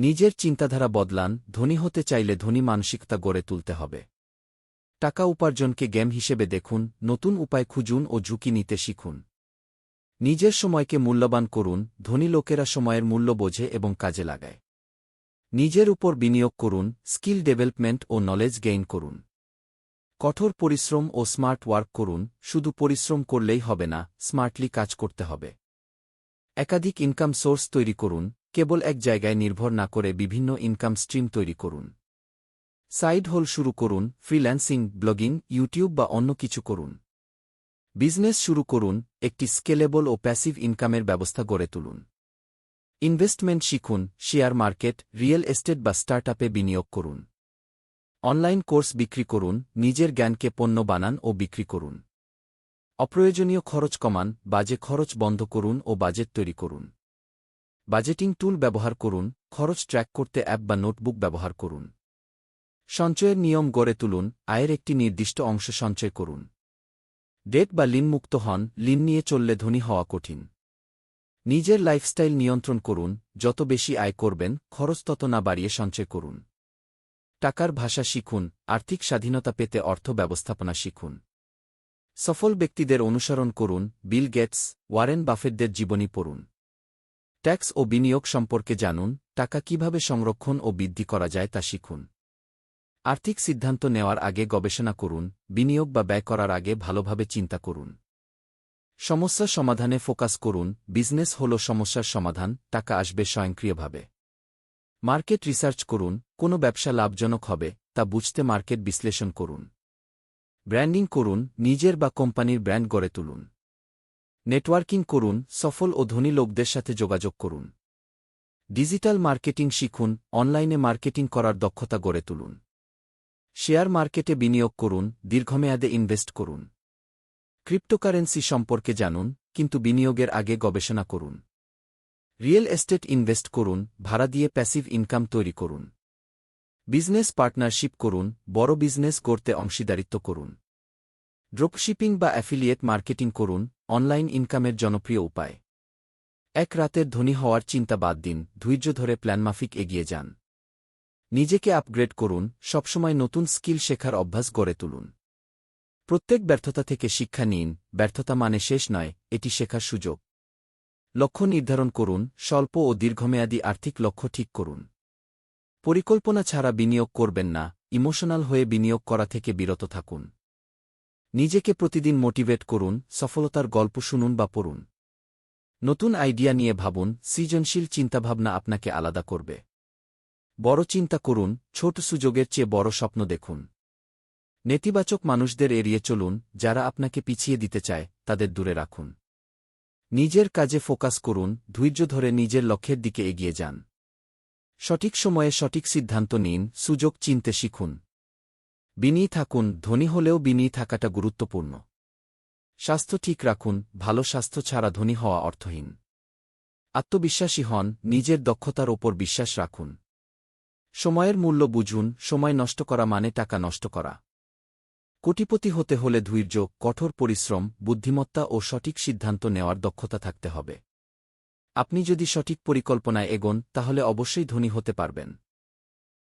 নিজের চিন্তাধারা বদলান, ধনী হতে চাইলে ধনী মানসিকতা গড়ে তুলতে হবে। টাকা উপার্জনকে গেম হিসেবে দেখুন, নতুন উপায় খুঁজুন ও ঝুঁকি নিতে শিখুন। নিজের সময়কে মূল্যবান করুন, ধনী লোকেরা সময়ের মূল্য বোঝে এবং কাজে লাগায়। নিজের উপর বিনিয়োগ করুন, স্কিল ডেভেলপমেন্ট ও নলেজ গেইন করুন। কঠোর পরিশ্রম ও স্মার্ট ওয়ার্ক করুন, শুধু পরিশ্রম করলেই হবে না, স্মার্টলি কাজ করতে হবে। একাধিক ইনকাম সোর্স তৈরি করুন কেবল এক জায়গায় নির্ভর না করে বিভিন্ন ইনকাম স্ট্রিম তৈরি করুন। সাইড হোল শুরু করুন ফ্রিল্যান্সিং ব্লগিং ইউটিউব বা অন্য কিছু করুন। বিজনেস শুরু করুন, একটি স্কেলেবল ও প্যাসিভ ইনকামের ব্যবস্থা গড়ে তুলুন। ইনভেস্টমেন্ট শিখুন শেয়ার মার্কেট রিয়েল এস্টেট বা স্টার্টআপে বিনিয়োগ করুন। অনলাইন কোর্স বিক্রি করুন, নিজের জ্ঞানকে পণ্য বানান ও বিক্রি করুন। অপ্রয়োজনীয় খরচ কমান, বাজে খরচ বন্ধ করুন ও বাজেট তৈরি করুন। বাজেটিং টুল ব্যবহার করুন, খরচ ট্র্যাক করতে অ্যাপ বা নোটবুক ব্যবহার করুন। সঞ্চয়ের নিয়ম গড়ে তুলুন, আয়ের একটি নির্দিষ্ট অংশ সঞ্চয় করুন। ডেট বা লিনমুক্ত হন, লিন নিয়ে চললে ধনী হওয়া কঠিন। নিজের লাইফস্টাইল নিয়ন্ত্রণ করুন, যত বেশি আয় করবেন, খরচ তত না বাড়িয়ে সঞ্চয় করুন। টাকার ভাষা শিখুন, আর্থিক স্বাধীনতা পেতে অর্থ ব্যবস্থাপনা শিখুন। সফল ব্যক্তিদের অনুসরণ করুন, বিল গেটস, ওয়ারেন বাফেটদের জীবনী পড়ুন। ট্যাক্স ও বিনিয়োগ সম্পর্কে জানুন, টাকা কীভাবে সংরক্ষণ ও বৃদ্ধি করা যায় তা শিখুন। আর্থিক সিদ্ধান্ত নেওয়ার আগে গবেষণা করুন, বিনিয়োগ বা ব্যয় করার আগে ভালোভাবে চিন্তা করুন। সমস্যা সমাধানে ফোকাস করুন, বিজনেস হল সমস্যার সমাধান, টাকা আসবে স্বয়ংক্রিয়ভাবে। মার্কেট রিসার্চ করুন, কোনো ব্যবসা লাভজনক হবে, তা বুঝতে মার্কেট বিশ্লেষণ করুন। ব্র্যান্ডিং করুন, নিজের বা কোম্পানির ব্র্যান্ড গড়ে তুলুন। নেটওয়ার্কিং করুন, সফল ও ধনী লোকদের সাথে যোগাযোগ করুন। ডিজিটাল মার্কেটিং শিখুন, অনলাইনে মার্কেটিং করার দক্ষতা গড়ে তুলুন। শেয়ার মার্কেটে বিনিয়োগ করুন, দীর্ঘমেয়াদে ইনভেস্ট করুন। ক্রিপ্টোকারেন্সি সম্পর্কে জানুন, কিন্তু বিনিয়োগের আগে গবেষণা করুন। রিয়েল এস্টেট ইনভেস্ট করুন, ভাড়া দিয়ে প্যাসিভ ইনকাম তৈরি করুন। বিজনেস পার্টনারশিপ করুন, বড় বিজনেস গড়তে অংশীদারিত্ব করুন। ড্রপশিপিং বা অ্যাফিলিয়েট মার্কেটিং করুন, অনলাইন ইনকামের জনপ্রিয় উপায়। এক রাতের ধনী হওয়ার চিন্তা বাদ দিন, ধৈর্য ধরে প্ল্যানমাফিক এগিয়ে যান। নিজেকে আপগ্রেড করুন, সবসময় নতুন স্কিল শেখার অভ্যাস গড়ে তুলুন। প্রত্যেক ব্যর্থতা থেকে শিক্ষা নিন, ব্যর্থতা মানে শেষ নয়, এটি শেখার সুযোগ। লক্ষ্য নির্ধারণ করুন, স্বল্প ও দীর্ঘমেয়াদী আর্থিক লক্ষ্য ঠিক করুন। পরিকল্পনা ছাড়া বিনিয়োগ করবেন না, ইমোশনাল হয়ে বিনিয়োগ করা থেকে বিরত থাকুন। নিজেকে প্রতিদিন মোটিভেট করুন, সফলতার গল্প শুনুন বা পড়ুন। নতুন আইডিয়া নিয়ে ভাবুন, সৃজনশীল চিন্তাভাবনা আপনাকে আলাদা করবে। বড় চিন্তা করুন, ছোট সুযোগের চেয়ে বড় স্বপ্ন দেখুন। নেতিবাচক মানুষদের এড়িয়ে চলুন, যারা আপনাকে পিছিয়ে দিতে চায়, তাদের দূরে রাখুন। নিজের কাজে ফোকাস করুন, ধৈর্য ধরে নিজের লক্ষ্যের দিকে এগিয়ে যান। সঠিক সময়ে সঠিক সিদ্ধান্ত নিন, সুযোগ চিনতে শিখুন। বিনিয়ে থাকুন, ধনী হলেও বিনিয়ে থাকাটা গুরুত্বপূর্ণ। স্বাস্থ্য ঠিক রাখুন, ভালো স্বাস্থ্য ছাড়া ধনী হওয়া অর্থহীন। আত্মবিশ্বাসী হন, নিজের দক্ষতার ওপর বিশ্বাস রাখুন। সময়ের মূল্য বুঝুন, সময় নষ্ট করা মানে টাকা নষ্ট করা। কোটিপতি হতে হলে ধৈর্য, কঠোর পরিশ্রম, বুদ্ধিমত্তা ও সঠিক সিদ্ধান্ত নেওয়ার দক্ষতা থাকতে হবে। আপনি যদি সঠিক পরিকল্পনায় এগোন, তাহলে অবশ্যই ধনী হতে পারবেন।